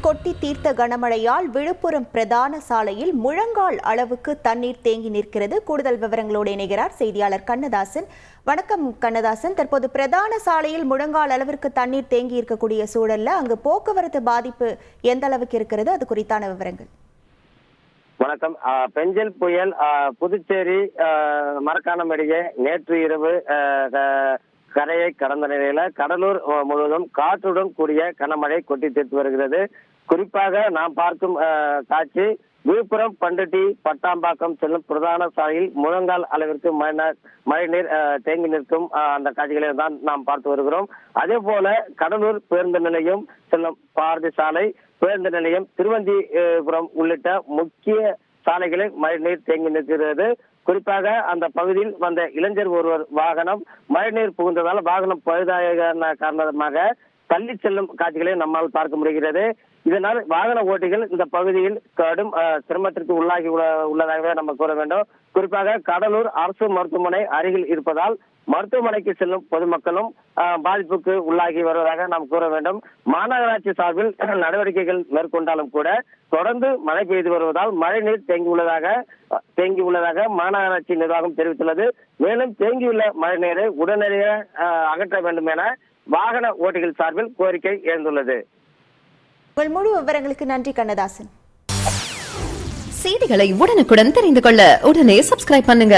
கொட்டி தீர்த்த கனமழையால் விழுப்புரம் பிரதான சாலையில் முழங்கால் அளவுக்கு தண்ணீர் தேங்கி நிற்கிறது. கூடுதல் விவரங்களோடு இணைகிறார் செய்தியாளர் கண்ணதாசன். வணக்கம் கண்ணதாசன். தற்போது பிரதான சாலையில் முழங்கால் அளவிற்கு தண்ணீர் தேங்கி இருக்கக்கூடிய சூழல்ல அங்கு போக்குவரத்து பாதிப்பு எந்த அளவுக்கு இருக்கிறது அது குறித்தான விவரங்கள். வணக்கம். ஆஹ் பெஞ்சல் புயல் ஆஹ் புதுச்சேரி ஆஹ் மரக்காணம் இடையே நேற்று இரவு ஆஹ் கரையை கடந்த நிலையில கடலூர் முழுவதும் காற்றுடன் கூடிய கனமழை கொட்டி தீர்த்து வருகிறது. குறிப்பாக நாம் பார்க்கும் காட்சி விழுப்புரம் பண்டட்டி பட்டாம்பாக்கம் செல்லும் பிரதான சாலையில் முழங்கால் அளவிற்கு மழை- மழைநீர் தேங்கி நிற்கும் அந்த காட்சிகளை தான் நாம் பார்த்து வருகிறோம். அதே போல கடலூர் பேருந்து நிலையம் செல்லும் பாரதி சாலை பேருந்து நிலையம் திருவந்திபுரம் உள்ளிட்ட முக்கிய சாலைகளில் மழைநீர் தேங்கி நிற்கிறது. குறிப்பாக அந்த பகுதியில் வந்த இளைஞர் ஒருவர் வாகனம் மழைநீர் புகுந்ததால் வாகனம் பழுதாய காரணமாக தள்ளி செல்லும் காட்சிகளை நம்மால் பார்க்க முடிகிறது. இதனால் வாகன ஓட்டிகள் இந்த பகுதியில் கடும் சிரமத்திற்கு உள்ளாகி உள்ள- உள்ளதாகவே நம்ம கூற வேண்டும். குறிப்பாக கடலூர் அரசு மருத்துவமனை அருகில் இருப்பதால் மருத்துவமனைக்கு செல்லும் பொதுமக்களும் பாதிப்புக்கு உள்ளாகி வருவதாக நாம் கூற வேண்டும். மாநகராட்சி சார்பில் நடவடிக்கைகள் மேற்கொண்டாலும் கூட தொடர்ந்து மழை பெய்து வருவதால் மழைநீர் தேங்கி உள்ளதாக அஹ், தேங்கி உள்ளதாக மாநகராட்சி நிர்வாகம் தெரிவித்துள்ளது. மேலும் தேங்கியுள்ள மழைநீரை உடனடியாக அஹ், அகற்ற வேண்டும் என வாகன ஓட்டிகள் சார்பில் கோரிக்கை எழுந்துள்ளது. உங்கள் முழு விவரங்களுக்கு நன்றி கண்ணதாசன். செய்திகளை உடனுக்குடன் தெரிந்து கொள்ள உடனே சப்ஸ்கிரைப் பண்ணுங்க.